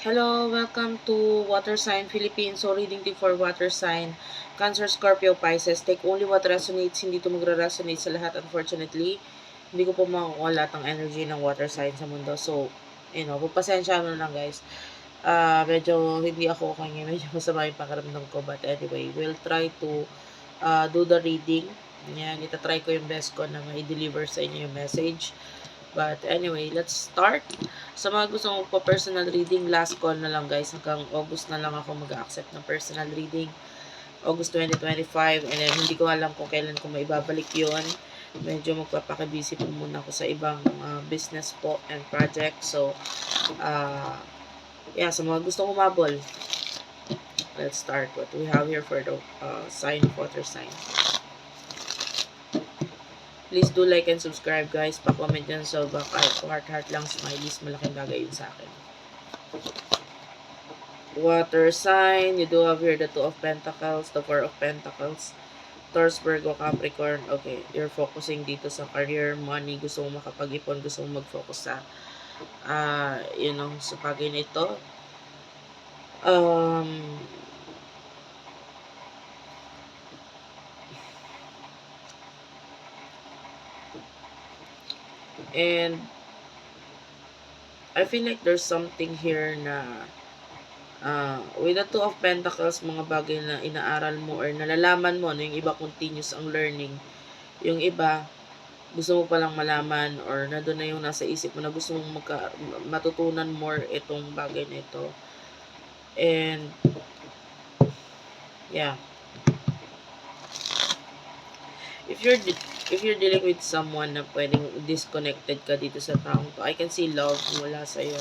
Hello, welcome to Water Sign Philippines. So, reading tip for Water Sign. Cancer, Scorpio, Pisces. Take only what resonates. Hindi to magre-resonate sa lahat, unfortunately. Hindi ko po makukuha lahat ng energy ng water sign sa mundo. So, you know, pagpasensya mo lang guys. Ah, medyo hindi ako kanya, medyo masama yung pakiramdam ko. But anyway, we'll try to uh, do the reading. Yan, itatry ko yung best ko na ma-deliver sa inyo yung message. But anyway, let's start. Sa mga gusto mo po personal reading, last call na lang guys. Hanggang August na lang ako mag-accept ng personal reading. August 2025. And then, hindi ko alam kung kailan ko maibabalik yon Medyo magpapakabisi po muna ako sa ibang uh, business po and project. So, uh, yeah, sa mga gusto kumabol, let's start what we have here for the uh, sign of water sign. Please do like and subscribe guys. Pa-comment dyan sa kahit heart heart lang smileys. Malaking bagay yun sa akin. Water sign. You do have here the Two of Pentacles, the Four of Pentacles. Taurus, Virgo, Capricorn. Okay, you're focusing dito sa career, money. Gusto mo makapag-ipon. Gusto mo mag-focus sa, uh, you know, sa na ito. Um, And I feel like there's something here na uh, with the Two of Pentacles, mga bagay na inaaral mo or nalalaman mo, no, yung iba continuous ang learning. Yung iba, gusto mo palang malaman or na doon na yung nasa isip mo na gusto mong magka, matutunan more itong bagay na ito. And, yeah. If you're if you're dealing with someone na pwedeng disconnected ka dito sa taong to, I can see love mula sa iyo.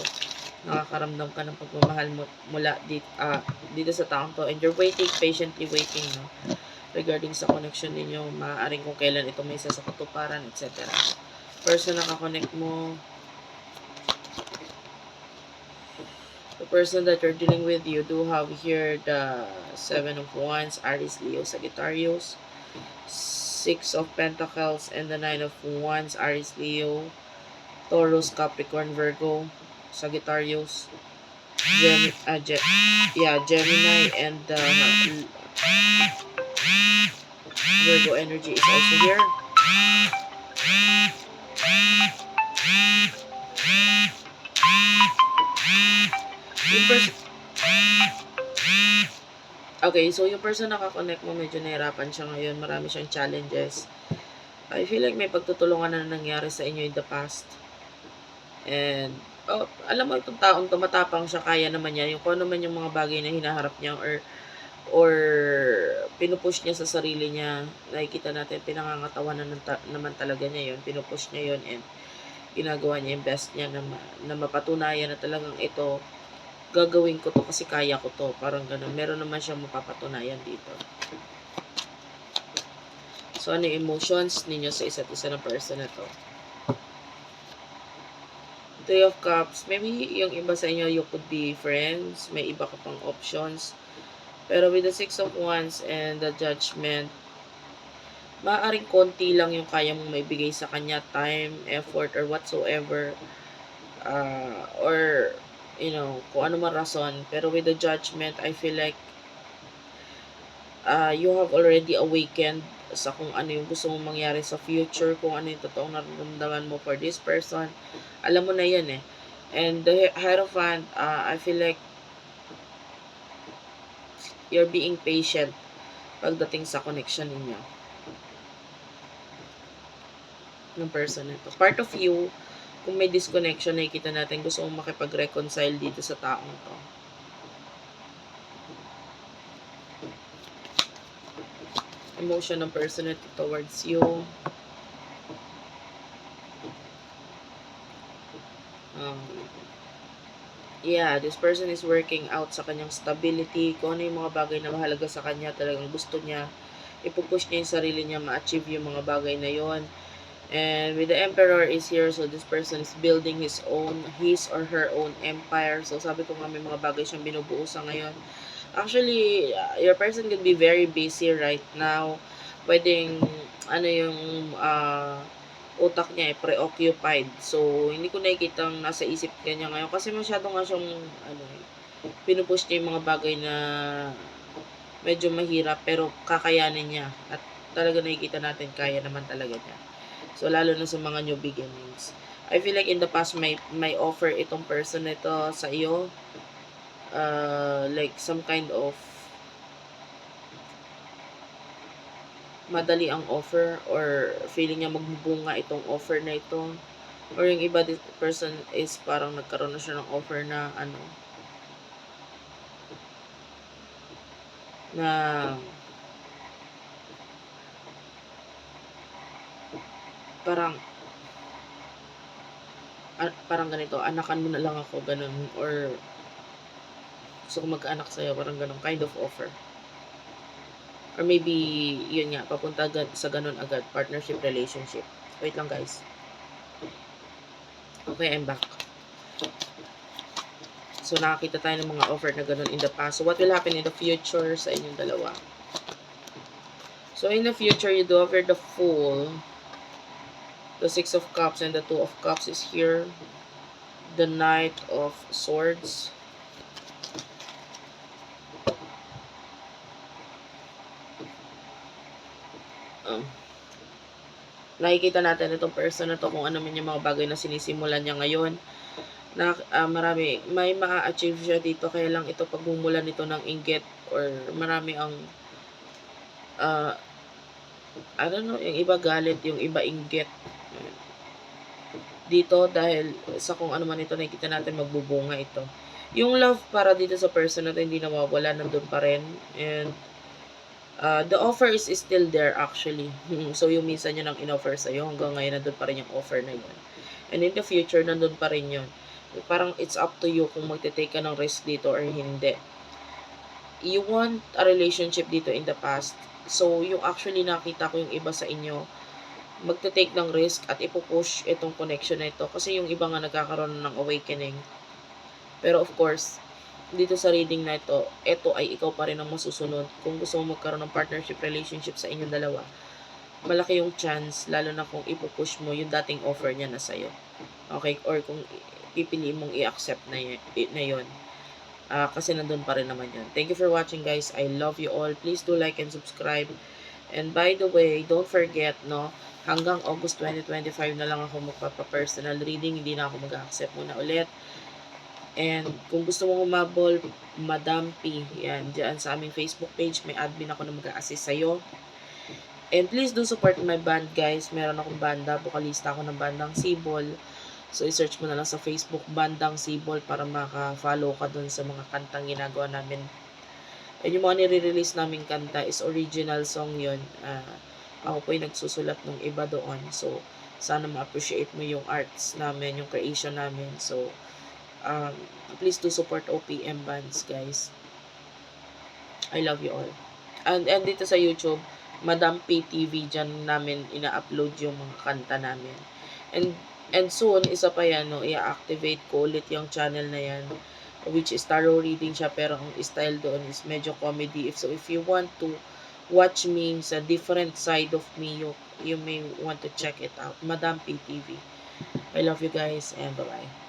Nakakaramdam ka ng pagmamahal mula dito, uh, dito sa taong to. And you're waiting, patiently waiting, no? Regarding sa connection ninyo, maaaring kung kailan ito may isa sa katuparan, etc. Person na kakonect mo, the person that you're dealing with, you do have here the Seven of Wands, Aries, Leo, Sagittarius, Six of Pentacles and the Nine of Wands, Aries, Leo, Taurus, Capricorn, Virgo, Sagittarius, Gem uh, Ge yeah, Gemini, and uh, Virgo energy is also here. Yung Okay, so yung person na kakonect mo, medyo nahirapan siya ngayon. Marami siyang challenges. I feel like may pagtutulungan na nangyari sa inyo in the past. And, oh, alam mo itong taong tumatapang siya, kaya naman niya. Yung kung ano man yung mga bagay na hinaharap niya or or pinupush niya sa sarili niya. Nakikita natin, pinangangatawanan ng ta- naman talaga niya yun. Pinupush niya yun and ginagawa niya yung best niya na, ma- na mapatunayan na talagang ito gagawin ko to kasi kaya ko to. Parang ganun. Meron naman siyang mapapatunayan dito. So, ano yung emotions ninyo sa isa't isa na person na to? Three of Cups. Maybe yung iba sa inyo, you could be friends. May iba ka pang options. Pero with the Six of Wands and the Judgment, maaaring konti lang yung kaya mong maibigay sa kanya. Time, effort, or whatsoever. Uh, or you know, kung ano man rason. Pero with the judgment, I feel like uh, you have already awakened sa kung ano yung gusto mong mangyari sa future, kung ano yung totoong nararamdaman mo for this person. Alam mo na yun eh. And the Hierophant, uh, I feel like you're being patient pagdating sa connection ninyo ng person nito. Part of you kung may disconnection, nakikita natin gusto mong makipag-reconcile dito sa taong to. Emotion ng person towards you. Um, yeah, this person is working out sa kanyang stability, kung ano yung mga bagay na mahalaga sa kanya, talagang gusto niya, ipupush niya yung sarili niya, ma-achieve yung mga bagay na yon And with the emperor is here, so this person is building his own, his or her own empire. So sabi ko nga may mga bagay siyang binubuo sa ngayon. Actually, uh, your person could be very busy right now. Pwedeng, ano yung, uh, utak niya ay preoccupied. So, hindi ko nakikitang nasa isip kanya ngayon kasi masyado nga siyang ano, eh, pinupush niya yung mga bagay na medyo mahirap pero kakayanin niya at talaga nakikita natin kaya naman talaga niya. So, lalo na sa mga new beginnings. I feel like in the past may may offer itong person ito sa iyo uh, like some kind of madali ang offer or feeling niya magbubunga itong offer na ito or yung iba this person is parang nagkaroon na siya ng offer na ano na parang ah, parang ganito, anakan mo na lang ako, ganun, or gusto ko magkaanak sa'yo, parang ganun, kind of offer. Or maybe, yun nga, papunta sa ganun agad, partnership, relationship. Wait lang guys. Okay, I'm back. So, nakakita tayo ng mga offer na ganun in the past. So, what will happen in the future sa inyong dalawa? So, in the future, you do offer the Fool, the Six of Cups, and the Two of Cups is here. The Knight of Swords. Um, nakikita natin itong person na to kung ano man yung mga bagay na sinisimulan niya ngayon na ah, marami may maa-achieve siya dito kaya lang ito pagmumulan nito ng inggit or marami ang ah I don't know, yung iba galit, yung iba inggit. Dito dahil sa kung ano man ito nakikita natin magbubunga ito. Yung love para dito sa person na to hindi nawawala, nandun pa rin. And uh, the offer is, is still there actually. so yung minsan yun ang in-offer sa'yo, hanggang ngayon nandun pa rin yung offer na yun. And in the future, nandun pa rin yun. Parang it's up to you kung magte-take ka ng risk dito or hindi. You want a relationship dito in the past. So, yung actually nakita ko yung iba sa inyo, magte-take ng risk at ipupush itong connection na ito. Kasi yung iba nga nagkakaroon ng awakening. Pero of course, dito sa reading na ito, ito ay ikaw pa rin ang masusunod. Kung gusto mo magkaroon ng partnership relationship sa inyong dalawa, malaki yung chance, lalo na kung ipupush mo yung dating offer niya na sa'yo. Okay? Or kung pipili mong i-accept na, y- na yun. Ah, kasi nandun pa rin naman yun. Thank you for watching guys. I love you all. Please do like and subscribe. And by the way, don't forget, no, hanggang August 2025 na lang ako magpapa-personal reading. Hindi na ako mag-accept muna ulit. And kung gusto mo humabol, Madam P, yan, dyan sa aming Facebook page, may admin ako na mag-assist sa'yo. And please do support my band, guys. Meron akong banda, vocalista ako ng bandang Sibol. So, i-search mo na lang sa Facebook, Bandang Sibol, para maka-follow ka dun sa mga kantang ginagawa namin. And yung mga nire-release namin kanta is original song yon Ah, ako po yung nagsusulat ng iba doon. So, sana ma-appreciate mo yung arts namin, yung creation namin. So, um, please do support OPM bands, guys. I love you all. And, and dito sa YouTube, Madam PTV, dyan namin ina-upload yung mga kanta namin. And And soon, isa pa yan, no, i-activate ko ulit yung channel na yan, which is tarot reading siya, pero ang style doon is medyo comedy. If, so, if you want to watch me sa different side of me, you, you may want to check it out. Madam PTV. I love you guys, and bye-bye.